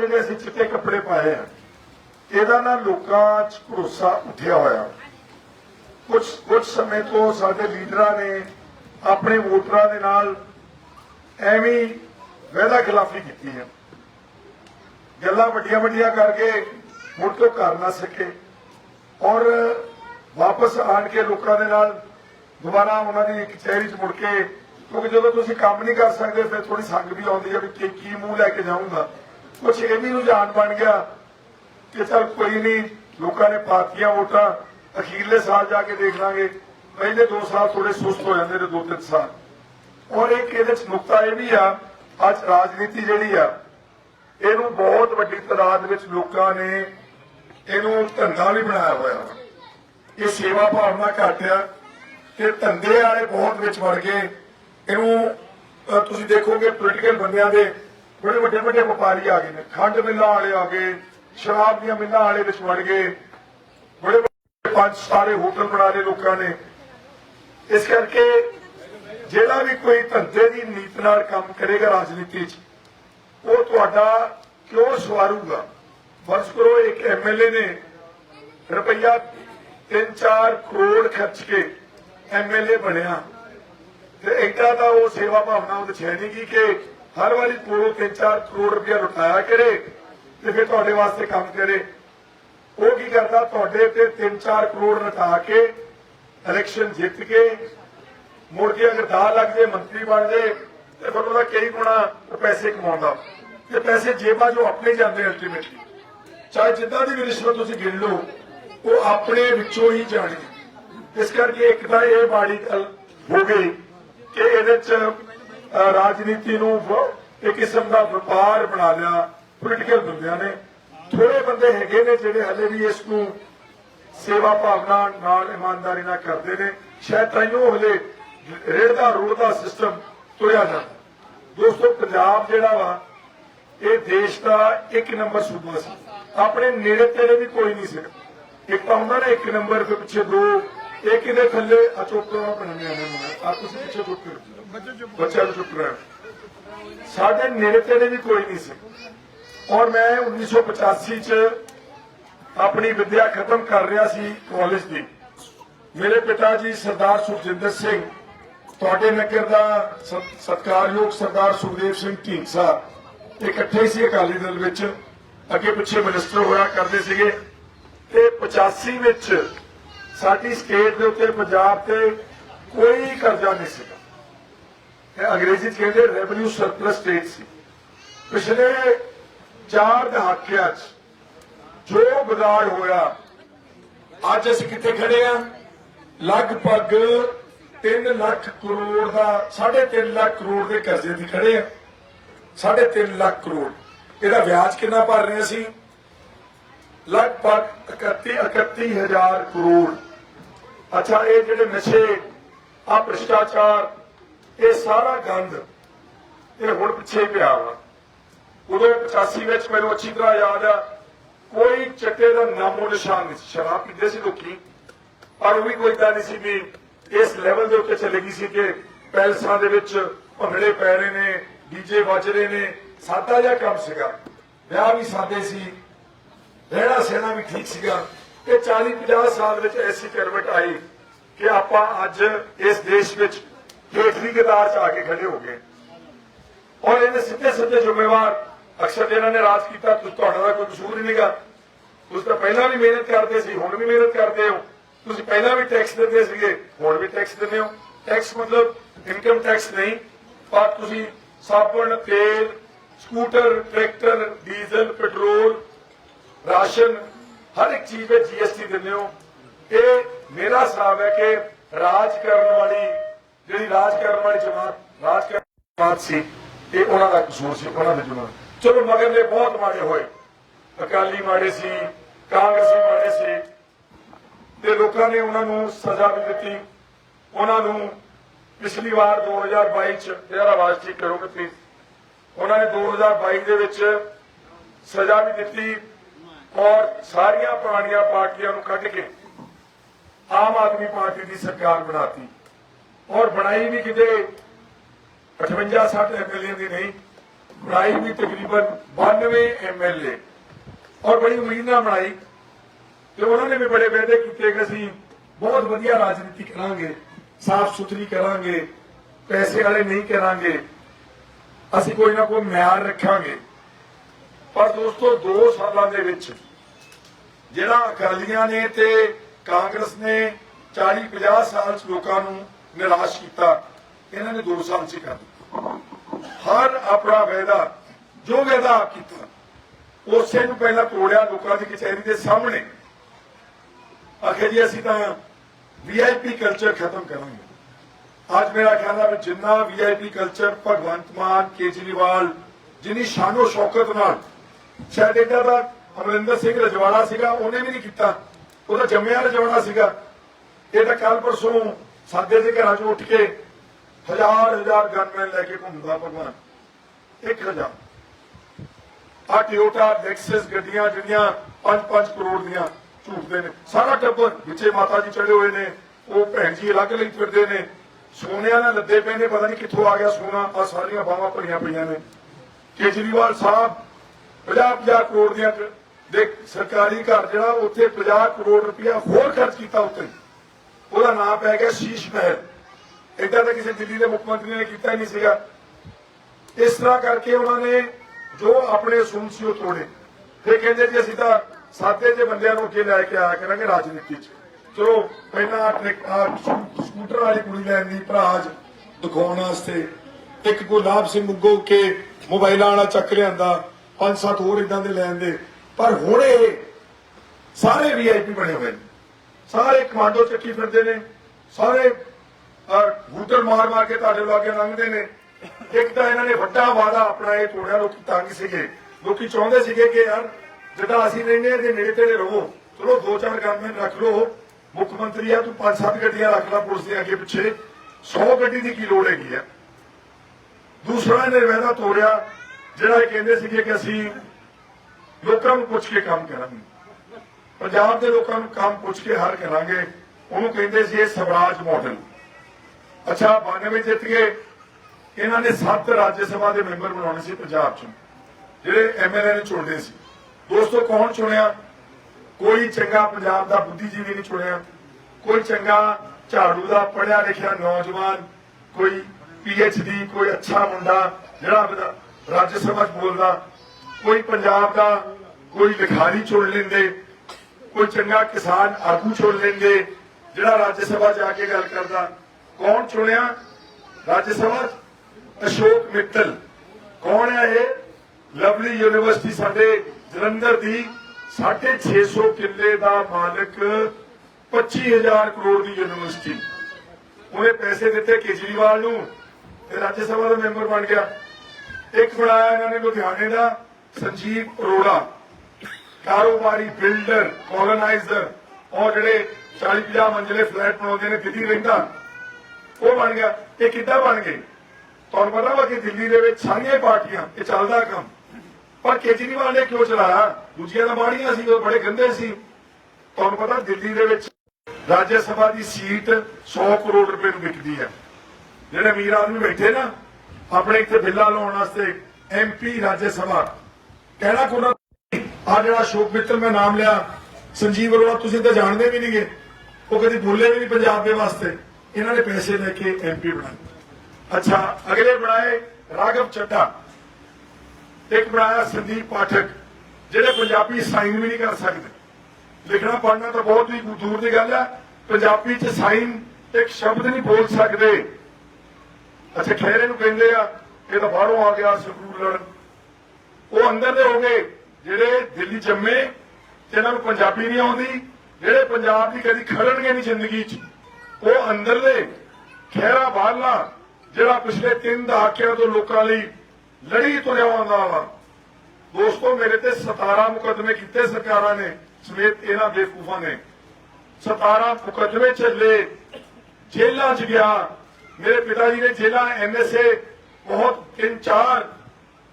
ਜਿਹੜੇ ਅਸੀਂ ਚਿੱਟੇ ਕੱਪੜੇ ਪਾਏ ਆ? ਇਹਦਾ ਨਾ ਲੋਕਾਂ 'ਚ ਭਰੋਸਾ ਉੱਠਿਆ ਹੋਇਆ। ਕੁਝ ਕੁਝ ਸਮੇਂ ਤੋਂ ਸਾਡੇ ਲੀਡਰਾਂ ਨੇ ਆਪਣੇ ਵੋਟਰਾਂ ਦੇ ਨਾਲ ਐਵੇਂ ਹੀ ਵਾਅਦਾ ਖਿਲਾਫੀ ਕੀਤੀ ਹੈ ਗੱਲਾਂ ਵੱਡੀਆਂ ਵੱਡੀਆਂ ਕਰਕੇ ਮੁੜ ਤੋਂ ਕਰ ਨਾ ਸਕੇ ਔਰ ਵਾਪਸ ਆਣ ਕੇ ਲੋਕਾਂ ਦੇ ਨਾਲ ਦੁਬਾਰਾ ਉਹਨਾਂ ਦੀ ਕਚਹਿਰੀ 'ਚ ਮੁੜ ਕੇ, ਕਿਉਂਕਿ ਜਦੋਂ ਤੁਸੀਂ ਕੰਮ ਨਹੀਂ ਕਰ ਸਕਦੇ, ਫਿਰ ਥੋੜੀ ਸੰਗ ਵੀ ਆਉਂਦੀ ਹੈ ਵੀ ਕੀ ਮੂੰਹ ਲੈ ਕੇ ਜਾਊਂਗਾ। ਕੁਛ ਇਹ ਵੀ ਰੁਝਾਨ ਬਣ ਗਿਆ ਕਿ ਚਲ ਕੋਈ ਨਹੀਂ ਲੋਕਾਂ ਨੇ ਪਾਤੀਆਂ ਵੋਟਾਂ, ਅਖੀਰਲੇ ਸਾਲ ਜਾ ਕੇ ਦੇਖ ਲਾਂਗੇ। ਪਹਿਲੇ 2 ਸਾਲ ਥੋੜੇ ਸੁਸਤ ਹੋ ਜਾਂਦੇ ਨੇ 2-3 ਸਾਲ। ਔਰ ਇੱਕ ਇਹਦੇ ਚ ਨੁਕਤਾ ਇਹ ਵੀ ਆ, ਅੱਜ ਰਾਜਨੀਤੀ ਜਿਹੜੀ ਆ, ਇਹਨੂੰ ਬਹੁਤ ਵੱਡੀ ਤਾਦਾਦ ਵਿੱਚ ਲੋਕਾਂ ਨੇ ਇਹਨੂੰ ਧੰਦਾ ਵੀ ਬਣਾਇਆ ਹੋਇਆ। ਇਹ ਸੇਵਾ ਭਾਵਨਾ ਘੱਟ ਆ, ਤੇ ਧੰਦੇ ਵਾਲੇ ਬਹੁਤ ਵਿੱਚ ਵੜ ਗਏ। ਇਹਨੂੰ ਤੁਸੀਂ ਦੇਖੋਗੇ ਪੋਲੀਟੀਕਲ ਬੰਦਿਆਂ ਦੇ ਬੜੇ ਵੱਡੇ ਵੱਡੇ ਵਪਾਰੀ ਆ ਗਏ ਨੇ, ਖੰਡ ਮਿੱਲਾਂ ਵਾਲੇ ਆ ਗਏ, ਸ਼ਰਾਬ ਦੀਆਂ ਮਿੱਲਾਂ ਵਾਲੇ ਵਿੱਚ ਵੜ ਗਏ, ਬੜੇ ਵੱਡੇ ਪੰਜ ਸਾਰੇ ਹੋਟਲ ਬਣਾ ਲਏ ਲੋਕਾਂ ਨੇ। ਇਸ ਕਰਕੇ ਜਿਹੜਾ ਵੀ ਕੋਈ ਧੰਦੇ ਦੀ ਨੀਤ ਨਾਲ ਕੰਮ ਕਰੇਗਾ ਰਾਜਨੀਤੀ 'ਚ, ਉਹ ਤੁਹਾਡਾ ਕਿਉਂ ਸਵਾਰੂਗਾ? ਫਰਜ਼ ਕਰੋ, ਇੱਕ ਐਮਐਲਏ ਨੇ ਰੁਪਈਆ 3-4 ਕਰੋੜ ਖਰਚ ਕੇ ਐਮਐਲਏ ਬਣਿਆ। ਤੇ ਐਡਾ ਤਾਂ ਉਹ ਸੇਵਾ ਭਾਵਨਾ ਉਹਦੇ ਚ ਹੈ ਨਹੀਂ ਕਿ ਹਰ ਵਾਰੀ ਕੋਲੋਂ 3-4 ਕਰੋੜ ਰੁਪਇਆ ਲੁਟਾਇਆ ਕਰੇ ਤੇ ਫਿਰ ਤੁਹਾਡੇ ਵਾਸਤੇ ਕੰਮ ਕਰੇ। ਉਹ ਕੀ ਕਰਦਾ? ਤੁਹਾਡੇ ਤੇ 3-4 ਕਰੋੜ ਲਟਾ ਕੇ ਇਲੈਕਸ਼ਨ ਜਿੱਤ ਕੇ ਮੁੜ ਕੇ ਅਗਰ ਦਾ ਲੱਗ ਜੇ ਮੰਤਰੀ ਬਣ ਜੇ, ਤੇ ਫਿਰ ਉਹਦਾ ਕਈ ਗੁਣਾ ਪੈਸੇ ਕਮਾਉਂਦਾ। ਤੇ ਪੈਸੇ ਜੇਬਾਂ ਜੋ ਆਪਣੇ ਜਾਂਦੇ ਅਲਟੀਮੇਟਲੀ ਚਾਹੇ ਜਿੱਦਾਂ ਦੀ ਵੀ ਰਿਸ਼ਵਤ ਤੁਸੀਂ ਗਿਣ ਲਓ, ਉਹ ਆਪਣੇ ਵਿੱਚੋਂ ਹੀ ਜਾਣੀ। ਇਸ ਕਰਕੇ ਇੱਕ ਤਾਂ ਇਹ ਮਾੜੀ ਗੱਲ ਹੋ ਗਈ ਕਿ ਇਹਦੇ 'ਚ ਰਾਜਨੀਤੀ ਨੂੰ ਵ- ਇੱਕ ਕਿਸਮ ਦਾ ਵਪਾਰ ਬਣਾ ਲਿਆ ਪੋਲੀਟੀਕਲ ਬੰਦਿਆਂ ਨੇ। ਥੋੜੇ ਬੰਦੇ ਹੈਗੇ ਨੇ ਜਿਹੜੇ ਹਲੇ ਵੀ ਇਸ ਨੂੰ ਸੇਵਾ ਭਾਵਨਾ ਨਾਲ ਇਮਾਨਦਾਰੀ ਨਾਲ ਕਰਦੇ ਨੇ। ਸ਼ਾਇਦ ਤਾਈਓ ਹਲੇ ਰੇੜਦਾ ਰੋੜਦਾ ਸਿਸਟਮ ਤੁਰਿਆ ਜਾਂਦਾ। ਦੋਸਤੋ, ਪੰਜਾਬ ਜਿਹੜਾ ਵਾ, ਇਹ ਦੇਸ਼ ਦਾ ਇੱਕ ਨੰਬਰ ਸੂਬਾ ਸੀ। ਆਪਣੇ ਨੇੜੇ ਤੇੜੇ ਵੀ ਕੋਈ ਨਹੀਂ ਸੀ। ਇੱਕ ਤਾਂ ਹੁੰਦਾ ਨਾ, ਇੱਕ ਨੰਬਰ ਦੇ ਪਿੱਛੇ ਦੋ, ਇੱਕ ਇਹਦੇ ਥੱਲੇ ਅਚੋਕਰਾ ਬਣਨੇ ਆਨੇ ਆ ਤੁਸੀਂ ਪਿੱਛੇ ਚੁੱਪ ਬੱਚਿਆਂ ਨੂੰ ਚੁੱਪ ਰਹਿ ਸਾਡੇ ਨੇੜੇ ਤੇੜੇ ਵੀ ਕੋਈ ਨਹੀਂ ਸੀ। ਔਰ ਮੈਂ 1985 ਚ ਆਪਣੀ ਵਿਦਿਆ ਖਤਮ ਕਰ ਰਿਹਾ ਸੀ ਕਾਲਜ ਦੀ। ਮੇਰੇ ਪਿਤਾ ਜੀ ਸਰਦਾਰ ਸੁਖਜਿੰਦਰ ਸਿੰਘ, ਤੁਹਾਡੇ ਨਗਰ ਦਾ ਸਤ- ਸਤਿਕਾਰਯੋਗ ਸਰਦਾਰ ਸੁਖਦੇਵ ਸਿੰਘ ਢੀਂਡਸਾ ਇਕੱਠੇ ਸੀ ਅਕਾਲੀ ਦਲ ਵਿੱਚ। ਅੱਗੇ ਪਿੱਛੇ ਮਿਨਿਸਟਰ ਹੋਇਆ ਕਰਦੇ ਸੀਗੇ। ਤੇ 85 ਵਿੱਚ ਸਾਡੀ ਸਟੇਟ ਦੇ ਉੱਤੇ ਪੰਜਾਬ ਤੇ ਕੋਈ ਕਰਜ਼ਾ ਨਹੀਂ ਸੀਗਾ। ਅੰਗਰੇਜ਼ੀ ਚ ਕਹਿੰਦੇ ਰੈਵਨਿਊ ਸਰਪਲਸ ਸਟੇਟ ਸੀ। ਪਿਛਲੇ 4 ਦਹਾਕਿਆਂ 'ਚ ਜੋ ਵਿਗਾੜ ਹੋਇਆ, ਅੱਜ ਅਸੀਂ ਕਿੱਥੇ ਖੜੇ ਆ? ਲਗਭਗ 3 ਲੱਖ ਕਰੋੜ ਦਾ 3.5 ਲੱਖ ਕਰੋੜ ਦੇ ਕਰਜ਼ੇ ਦੀ ਖੜੇ ਆ। 3.5 ਲੱਖ ਕਰੋੜ। ਇਹਦਾ ਵਿਆਜ ਕਿੰਨਾ ਭਰ ਰਹੇ ਸੀ? ਲਗਭਗ 31 31000 ਕਰੋੜ। ਅੱਛਾ, ਇਹ ਜਿਹੜੇ ਨਸ਼ੇ, ਆ ਭ੍ਰਿਸ਼ਟਾਚਾਰ ਇਹ ਸਾਰਾ ਗੰਦ ਇਹ ਹੁਣ ਪਿੱਛੇ ਪਿਆ ਵਾ। ਉਦੋਂ 85 ਵਿੱਚ ਮੈਨੂੰ ਅੱਛੀ ਤਰ੍ਹਾਂ ਯਾਦ ਆ, ਕੋਈ ਚੱਟੇ ਦਾ ਨਾਮੋ ਨਿਸ਼ਾਨ ਨਹੀਂ ਸ਼ਰਾਬ ਪੀਂਦੇ ਸੀ ਲੋਕੀ, ਪਰ ਉਹ ਵੀ ਕੋਈ ਤਾਂ ਨਹੀਂ ਸੀ ਵੀ ਇਸ ਲੈਵਲ ਦੇ ਉੱਤੇ ਚਲੇ ਗਈ ਸੀ ਕਿ ਪੈਲਸਾਂ ਦੇ ਵਿੱਚ ਭੰਗੜੇ ਪੈ ਰਹੇ ਨੇ ਡੀਜੇ ਵੱਜ ਰਹੇ ਨੇ, ਸਾਦਾ ਜਿਹਾ ਕੰਮ ਸੀਗਾ। ਵਿਆਹ ਵੀ ਸਾਦੇ ਸੀ, ਰਹਿਣਾ ਸਹਿਣਾ ਵੀ ਠੀਕ ਸੀਗਾ। ਤੇ 40 50 ਸਾਲ ਵਿੱਚ ਐਸੀ ਕਰਵਟ ਆਈ ਕਿ ਆਪਾਂ ਅੱਜ ਇਸ ਦੇਸ਼ ਵਿੱਚ ਹੇਠਲੀ ਕਤਾਰ 'ਚ ਆ ਕੇ ਖੜੇ ਹੋ ਗਏ। ਔਰ ਇਹਦੇ ਸਿੱਧੇ ਸਿੱਧੇ ਜ਼ਿੰਮੇਵਾਰ ਅਕਸਰ ਜਿਹਨਾਂ ਨੇ ਰਾਜ ਕੀਤਾ ਤੁਹਾਡਾ ਦਾ ਕੋਈ ਕਸੂਰ ਹੀ ਨਹੀਂਗਾ। ਤੁਸੀਂ ਤਾਂ ਪਹਿਲਾਂ ਵੀ ਮਿਹਨਤ ਕਰਦੇ ਸੀ, ਹੁਣ ਵੀ ਮਿਹਨਤ ਕਰਦੇ ਹੋ। ਤੁਸੀਂ ਪਹਿਲਾਂ ਵੀ ਟੈਕਸ ਦਿੰਦੇ ਸੀਗੇ, ਹੁਣ ਵੀ ਟੈਕਸ ਦਿੰਦੇ ਹੋ। ਟੈਕਸ ਮਤਲਬ ਇਨਕਮ ਟੈਕਸ ਨਹੀਂ, ਪਰ ਤੁਸੀਂ ਸਾਬਣ, ਤੇਲ, scooter, tractor, diesel, petrol, ration, ਹਰ ਇੱਕ ਚੀਜ਼ ਵਿੱਚ ਜੀਐਸਟੀ ਦਿੰਦੇ ਹੋ। ਇਹ ਮੇਰਾ ਹਿਸਾਬ ਹੈ ਕਿ ਰਾਜ ਕਰਨ ਵਾਲੀ ਜਿਹੜੀ ਰਾਜ ਕਰਨ ਵਾਲੀ ਜਮਾਤ ਰਾਜ ਕਰਨ ਵਾਲੀ ਜਮਾਤ ਸੀ, ਇਹ ਉਹਨਾਂ ਦਾ ਕਸੂਰ ਸੀ, ਉਹਨਾਂ ਦੇ ਜੁਰਮ ਚਲੋ ਮਗਰ ਨੇ ਬਹੁਤ ਮਾੜੇ ਹੋਏ। ਅਕਾਲੀ ਮਾੜੇ ਸੀ, ਕਾਂਗਰਸੀ ਮਾੜੇ ਸੀ। ਤੇ ਲੋਕਾਂ ਨੇ ਉਹਨਾਂ ਨੂੰ ਸਜ਼ਾ ਵੀ ਦਿੱਤੀ। ਉਹਨਾਂ ਨੂੰ ਪਿਛਲੀ ਵਾਰ 2022 ਚ ਯਾਰ ਆਵਾਜ਼ ਠੀਕ ਕਰੋਗੇ ਪਲੀਜ਼ ਉਹਨਾਂ ਨੇ 2022 ਦੇ ਵਿੱਚ ਸਜ਼ਾ ਵੀ ਦਿੱਤੀ ਔਰ ਸਾਰੀਆਂ ਪੁਰਾਣੀਆਂ ਪਾਰਟੀਆਂ ਨੂੰ ਕੱਢ ਕੇ ਆਮ ਆਦਮੀ ਪਾਰਟੀ ਦੀ ਸਰਕਾਰ ਬਣਾਤੀ। ਔਰ ਬਣਾਈ ਵੀ ਕਿਤੇ 58 60 ਐਮਐਲਏ ਦੀ ਨਹੀਂ, ਬਣਾਈ ਵੀ ਤਕਰੀਬਨ 92 ਐਮਐਲਏ। ਔਰ ਬੜੀ ਉਮੀਦ ਨਾਲ ਬਣਾਈ ਤੇ ਉਹਨਾਂ ਨੇ ਵੀ ਬੜੇ ਵਾਅਦੇ ਕੀਤੇ ਕਿ ਅਸੀਂ ਬਹੁਤ ਵਧੀਆ ਰਾਜਨੀਤੀ ਕਰਾਂਗੇ, ਸਾਫ਼ ਸੁਥਰੀ ਕਰਾਂਗੇ, ਪੈਸੇ ਵਾਲੇ ਨਹੀਂ ਕਰਾਂਗੇ, ਅਸੀਂ ਕੋਈ ਨਾ ਕੋਈ ਮਿਆਰ ਰੱਖਾਂਗੇ। ਪਰ ਦੋਸਤੋ 2 ਸਾਲਾਂ ਦੇ ਵਿੱਚ ਜਿਹੜਾ ਅਕਾਲੀਆਂ ਨੇ ਤੇ ਕਾਂਗਰਸ ਨੇ 40 50 ਸਾਲ ਚ ਲੋਕਾਂ ਨੂੰ ਨਿਰਾਸ਼ ਕੀਤਾ। ਇਹਨਾਂ ਨੇ 2 ਸਾਲ ਚ ਕਰ ਦਿੱਤਾ। ਹਰ ਆਪਣਾ ਵਾਅਦਾ ਜੋ ਵਾਅਦਾ ਕੀਤਾ। ਉਸੇ ਨੂੰ ਪਹਿਲਾਂ ਤੋੜਿਆ ਲੋਕਾਂ ਦੀ ਕਚਹਿਰੀ ਦੇ ਸਾਹਮਣੇ। ਆਖਿਆ ਜੀ, ਅਸੀਂ ਤਾਂ ਵੀਆਈਪੀ ਕਲਚਰ ਖਤਮ ਕਰਾਂਗੇ। ਅੱਜ ਮੇਰਾ ਖਿਆਲ ਹੈ ਵੀ ਜਿੰਨਾ ਵੀਆਈਪੀ ਕਲਚਰ ਭਗਵੰਤ ਮਾਨ, ਕੇਜਰੀਵਾਲ, ਜਿਨੀ ਸ਼ਾਨੋ ਸ਼ੌਕਤ ਨਾਲ, ਸ਼ਾਇਦ ਇਹਦਾ ਦਾ ਅਮਰਿੰਦਰ ਸਿੰਘ ਰਜਵਾੜਾ ਸੀਗਾ, ਉਹਨੇ ਵੀ ਨਹੀਂ ਕੀਤਾ। ਉਹਦਾ ਜੰਮਿਆ ਰਜਵਾੜਾ ਸੀਗਾ। ਇਹ ਤਾਂ ਕੱਲ ਪਰਸੋਂ ਸਾਦੇ ਦੇ ਘਰਾਂ 'ਚ ਉੱਠ ਕੇ ਹਜ਼ਾਰ ਹਜ਼ਾਰ ਗਨਮੈਨ ਲੈ ਕੇ ਘੁੰਮਦਾ ਭਗਵਾਨ। ਇੱਕ ਆ ਟਿਓਟਾ ਲੈਕਸਸ ਗੱਡੀਆਂ ਜਿਹੜੀਆਂ 5-5 ਕਰੋੜ ਦੀਆਂ ਝੂਟਦੇ ਨੇ। ਸਾਰਾ ਟੱਬਰ ਵਿੱਚੇ ਮਾਤਾ ਜੀ ਚੜੇ ਹੋਏ ਨੇ। ਉਹ ਭੈਣ ਜੀ ਅਲੱਗ ਲਈ ਫਿਰਦੇ ਨੇ। ਸੋਨਿਆਂ ਨਾਲ ਲੱਦੇ ਪਏ ਨੇ, ਪਤਾ ਨਹੀਂ ਕਿੱਥੋਂ ਆ ਗਿਆ ਸੋਨਾ। ਆ ਸਾਰੀਆਂ ਬਾਹਾਂ ਭਰੀਆਂ ਪਈਆਂ ਨੇ। ਕੇਜਰੀਵਾਲ ਸਾਹਿਬ 50-50 ਕਰੋੜ ਦੀਆਂ ਦੇ ਸਰਕਾਰੀ ਘਰ ਜਿਹੜਾ ਉੱਥੇ 50 ਕਰੋੜ ਰੁਪਇਆ ਹੋਰ ਖਰਚ ਕੀਤਾ ਉੱਤੇ ਉਹਦਾ ਨਾਮ ਪੈ ਗਿਆ ਸ਼ੀਸ਼ ਮਹਿਲ। ਏਦਾਂ ਤਾਂ ਕਿਸੇ ਦਿੱਲੀ ਦੇ ਮੁੱਖ ਮੰਤਰੀ ਨੇ ਕੀਤਾ ਨਹੀਂ ਸੀਗਾ। ਇਸ ਤਰ੍ਹਾਂ ਕਰਕੇ ਉਹਨਾਂ ਨੇ ਜੋ ਆਪਣੇ ਅਸੂਲ ਸੀ ਉਹ ਤੋੜੇ। ਫਿਰ ਕਹਿੰਦੇ ਜੀ ਅਸੀਂ ਤਾਂ ਸਾਦੇ ਜਿਹੇ ਬੰਦਿਆਂ ਨੂੰ ਅੱਗੇ ਲੈ ਕੇ ਆਇਆ ਕਰਾਂਗੇ ਰਾਜਨੀਤੀ 'ਚ। ਚਲੋ, ਪਹਿਲਾਂ ਸਕੂਟਰ ਵਾਲੀ ਕੁੜੀ ਲੈਣ ਦੀ ਭਰਾਜ ਦਿਖਾਉਣ ਵਾਸਤੇ ਇੱਕ ਗੁਲਾਬ ਸਿੰਘ ਮੁੱਗੋ ਕੇ ਮੋਬਾਈਲਾਂ ਵਾਲਾ ਚੱਕ ਲਿਆਂਦਾ, ਪੰਜ ਸੱਤ ਹੋਰ ਇਦਾਂ ਦੇ ਲੈਣ ਦੇ। ਪਰ ਹੁਣ ਇਹ ਸਾਰੇ ਵੀਆਈਪੀ ਬਣੇ ਹੋਏ ਨੇ। ਸਾਰੇ ਕਮਾਂਡੋ ਚੱਕੀ ਫਿਰਦੇ ਨੇ। ਸਾਰੇ ਅਹ, ਬੂਟਰ ਮਾਰ ਮਾਰ ਕੇ ਤੁਹਾਡੇ ਲਾਗੇ ਲੰਘਦੇ ਨੇ। ਇੱਕ ਤਾਂ ਇਹਨਾਂ ਨੇ ਵੱਡਾ ਵਾਦਾ ਆਪਣਾ ਇਹ ਤੋੜਿਆ ਲੋਕੀ ਤੰਗ ਸੀਗੇ। ਲੋਕੀ ਚਾਹੁੰਦੇ ਸੀਗੇ ਕਿ ਯਾਰ ਜਿੱਦਾਂ ਅਸੀਂ ਰਹਿੰਦੇ ਇਹਦੇ ਨੇੜੇ ਤੇੜੇ ਰਹੋ। ਚਲੋ ਦੋ ਚਾਰ ਗਨਮੈਨ ਰੱਖ ਲਓ। ਮੁੱਖ ਮੰਤਰੀ ਆ ਤੂੰ ਪੰਜ ਸੱਤ ਗੱਡੀਆਂ ਰੱਖ ਲੈ ਪੁਲਿਸ ਦੇ ਅੱਗੇ ਪਿੱਛੇ। 100 ਗੱਡੀ ਦੀ ਕੀ ਲੋੜ ਹੈਗੀ ਆ? ਦੂਸਰਾ ਇਹਨੇ ਵਾਦਾ ਤੋੜਿਆ ਜਿਹੜਾ ਇਹ ਕਹਿੰਦੇ ਸੀਗੇ ਕਿ ਅਸੀਂ ਲੋਕਾਂ ਨੂੰ ਪੁੱਛ ਕੇ ਕੰਮ ਕਰਾਂਗੇ। ਪੰਜਾਬ ਦੇ ਲੋਕਾਂ ਨੂੰ ਕੰਮ ਪੁੱਛ ਕੇ ਹਰ ਕਰਾਂਗੇ, ਉਹਨੂੰ ਕਹਿੰਦੇ ਸੀ ਇਹ ਸਵਰਾਜ ਮਾਡਲ। ਅੱਛਾ 92 ਜਿੱਤ ਗਏ। ਇਹਨਾਂ ਨੇ ਸੱਤ ਰਾਜ ਸਭਾ ਦੇ ਮੈਂਬਰ ਬਣਾਉਣੇ ਸੀ ਪੰਜਾਬ ਚੋਂ, ਜਿਹੜੇ ਐਮਐਲਏ ਨੇ ਚੁਣਦੇ ਸੀ। ਦੋਸਤੋ, ਕੌਣ ਚੁਣਿਆ? ਕੋਈ ਚੰਗਾ ਪੰਜਾਬ ਦਾ ਬੁੱਧੀਜੀਵੀ ਨਹੀਂ ਚੁਣਿਆ। ਕੋਈ ਚੰਗਾ ਝਾੜੂ ਦਾ ਪੜਿਆ ਲਿਖਿਆ ਨੌਜਵਾਨ, ਕੋਈ ਡੀ ਕੋਈ ਅੱਛਾ ਮੁੰਡਾ, ਜਿਹੜਾ ਰਾਜ ਸਭਾ 'ਚ ਬੋਲਦਾ। ਕੋਈ ਪੰਜਾਬ ਦਾ ਕੋਈ ਲਿਖਾਰੀ ਚੁਣ ਲੈਂਦੇ। ਕੋਈ ਚੰਗਾ ਕਿਸਾਨ ਆਗੂ ਚੁਣ ਲੈਂਦੇ ਜਿਹੜਾ ਰਾਜ ਸਭਾ ਜਾ ਕੇ ਗੱਲ ਕਰਦਾ। ਕੌਣ ਚੁਣਿਆ? ਰਾਜ ਸਭਾ ਅਸ਼ੋਕ ਮਿੱਤਲ। ਕੌਣ ਹੈ ਇਹ? ਲਵਲੀ ਯੂਨੀਵਰਸਿਟੀ ਸਾਡੇ ਜਲੰਧਰ ਦੀ 650 ਕਿੱਲੇ ਦਾ ਮਾਲਕ 25000 ਕਰੋੜ ਦੀ ਯੂਨੀਵਰਸਿਟੀ। ਉਹਨੇ ਪੈਸੇ ਦਿੱਤੇ ਕੇਜਰੀਵਾਲ ਨੂੰ ਤੇ ਰਾਜ ਸਭਾ ਦਾ ਮੈਂਬਰ ਬਣ ਗਿਆ। ਇੱਕ ਬਣਾਇਆ ਇਹਨਾਂ ਨੇ ਲੁਧਿਆਣੇ ਦਾ, ਸੰਜੀਵ ਅਰੋੜਾ। ਕਾਰੋਬਾਰੀ ਬਿਲਡਰ ਕੋਲੋਨਾਈਜ਼ਰ ਉਹ ਜਿਹੜੇ 40 50 ਮੰਜ਼ਲੇ ਫਲੈਟ ਬਣਾਉਂਦੇ ਨੇ, ਦਿੱਲੀ ਰਹਿੰਦਾ। ਉਹ ਬਣ ਗਿਆ। ਇਹ ਕਿੱਦਾਂ ਬਣ ਗਏ? ਤੁਹਾਨੂੰ ਪਤਾ ਵਾ ਕਿ ਦਿੱਲੀ ਦੇ ਵਿੱਚ ਸਾਰੀਆਂ ਪਾਰਟੀਆਂ, ਇਹ ਚੱਲਦਾ ਕੰਮ। ਪਰ ਕੇਜਰੀਵਾਲ ਨੇ ਕਿਉਂ ਚਲਾਇਆ? ਦੂਜੀਆਂ ਤਾਂ ਮਾੜੀਆਂ ਸੀ, ਉਹ ਬੜੇ ਗੰਦੇ ਸੀ। ਤੁਹਾਨੂੰ ਪਤਾ ਦਿੱਲੀ ਦੇ ਵਿੱਚ ਰਾਜ ਸਭਾ ਦੀ ਸੀਟ 100 ਕਰੋੜ ਰੁਪਏ ਨੂੰ ਵਿਕਦੀ ਹੈ। ਜਿਹੜੇ ਅਮੀਰ ਆਦਮੀ ਬੈਠੇ ਨਾ, ਆਪਣੇ ਇੱਥੇ ਬਿੱਲਾ ਲਾਉਣ ਵਾਸਤੇ ਐਮਪੀ ਰਾਜ ਸਭਾ, ਕਹਿਣਾ ਕੋਨਾ ਆ ਜਿਹੜਾ ਅਸ਼ੋਕ ਮਿੱਤਰ ਮੈਂ ਨਾਮ ਲਿਆ, ਸੰਜੀਵ ਅਰੋੜਾ, ਤੁਸੀਂ ਤਾਂ ਜਾਣਦੇ ਵੀ ਨਹੀਂਗੇ। ਉਹ ਕਦੀ ਬੋਲੇ ਵੀ ਨਹੀਂ ਪੰਜਾਬ ਦੇ ਵਾਸਤੇ। ਇਹਨਾਂ ਨੇ ਪੈਸੇ ਲੈ ਕੇ ਐਮਪੀ ਬਣਾਏ। ਅੱਛਾ, ਅਗਲੇ ਬਣਾਏ ਰਾਘਵ ਚੱਡਾ ਇੱਕ ਬਣਾਇਆ ਸੰਦੀਪ ਪਾਠਕ, ਜਿਹੜੇ ਪੰਜਾਬੀ ਸਾਈਨ ਵੀ ਨਹੀਂ ਕਰ ਸਕਦੇ। ਲਿਖਣਾ, ਪੜ੍ਹਨਾ ਤਾਂ ਬਹੁਤ ਹੀ ਦੂਰ ਦੀ ਗੱਲ ਹੈ ਪੰਜਾਬੀ ਚ ਸਾਈਨ ਇੱਕ ਸ਼ਬਦ ਨਹੀਂ ਬੋਲ ਸਕਦੇ। ਅੱਛਾ ਖੈਰੇ ਨੂੰ ਕਹਿੰਦੇ ਆ, ਇਹ ਤਾਂ ਬਾਹਰੋਂ ਆ ਗਿਆ ਸਕੂਲ ਲੜਨ। ਉਹ ਅੰਦਰ ਦੇ ਹੋ ਗਏ। ਜਿਹੜੇ ਦਿੱਲੀ ਜੰਮੇ ਤੇ ਇਹਨਾਂ ਨੂੰ ਪੰਜਾਬੀ ਨਹੀਂ ਆਉਂਦੀ, ਜਿਹੜੇ ਪੰਜਾਬ ਦੀ ਕਦੀ ਖੜਨਗੇ ਨਹੀਂ ਜ਼ਿੰਦਗੀ 'ਚ, ਉਹ ਅੰਦਰਲੇ ਖੈਰਾ ਬਾਹਰਲਾ, ਜਿਹੜਾ ਪਿਛਲੇ 3 ਦਹਾਕਿਆਂ ਤੋਂ ਲੋਕਾਂ ਲਈ ਲੜੀ ਤੁਰਿਆ ਆਉਂਦਾ ਵਾ। ਦੋਸਤੋ, ਮੇਰੇ ਤੇ 17 ਮੁਕੱਦਮੇ ਕੀਤੇ ਸਰਕਾਰਾਂ ਨੇ, ਸਮੇਤ ਇਹਨਾਂ ਬੇਵਕੂਫਾਂ ਨੇ। 17 ਮੁਕੱਦਮੇ ਚੱਲੇ, ਜੇਲ੍ਹਾਂ 'ਚ ਗਿਆ। ਮੇਰੇ ਪਿਤਾ ਜੀ ਨੇ ਜੇਲ੍ਹਾਂ ਐਨਐਸਏ ਬਹੁਤ ਤਿੰਨ ਚਾਰ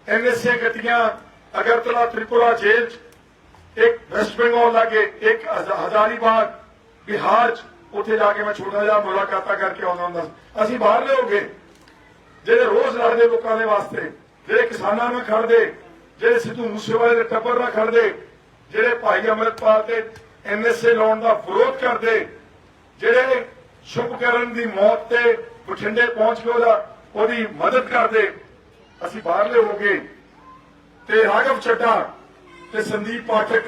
ਐਨਐਸਏ ਗੱਡੀਆਂ ਅਗਰਤਲਾ ਤ੍ਰਿਪੁਰਾ ਜੇਲ੍ਹ 'ਚ ਇੱਕ ਵੈਸਟ ਬੰਗਾਲ ਲਾਗੇ ਇੱਕ ਹਜ਼ਾਰੀਬਾਗ ਬਿਹਾਰ 'ਚ ਉੱਥੇ ਜਾ ਕੇ ਮੈਂ ਛੋਟਾ ਜਿਹਾ ਮੁਲਾਕਾਤਾਂ ਕਰਕੇ ਆਉਂਦਾ ਹੁੰਦਾ ਸੀ। ਅਸੀਂ ਬਾਹਰ ਹੋ ਗਏ ਜਿਹੜੇ ਰੋਜ਼ ਲੜਦੇ ਲੋਕਾਂ ਦੇ ਵਾਸਤੇ ਜਿਹੜੇ ਕਿਸਾਨਾਂ ਨਾਲ ਖੜਦੇ ਜਿਹੜੇ ਸਿੱਧੂ ਮੂਸੇਵਾਲੇ ਦੇ ਟੱਬਰ ਨਾਲ ਖੜਦੇ ਜਿਹੜੇ ਭਾਈ ਅਮਰਪਾਲ ਦੇ ਐਨਐਸਏ ਲਾਉਣ ਦਾ ਵਿਰੋਧ ਕਰਦੇ ਜਿਹੜੇ ਸ਼ੁਭਕਰਨ ਦੀ ਮੌਤ ਤੇ ਬਠਿੰਡੇ ਪਹੁੰਚ ਕੇ ਉਹਦਾ ਉਹਦੀ ਮਦਦ ਕਰਦੇ ਅਸੀਂ ਬਾਹਰਲੇ ਹੋ ਗਏ ਤੇ ਰਾਘਵ ਚੱਡਾ ਤੇ ਸੰਦੀਪ ਪਾਠਕ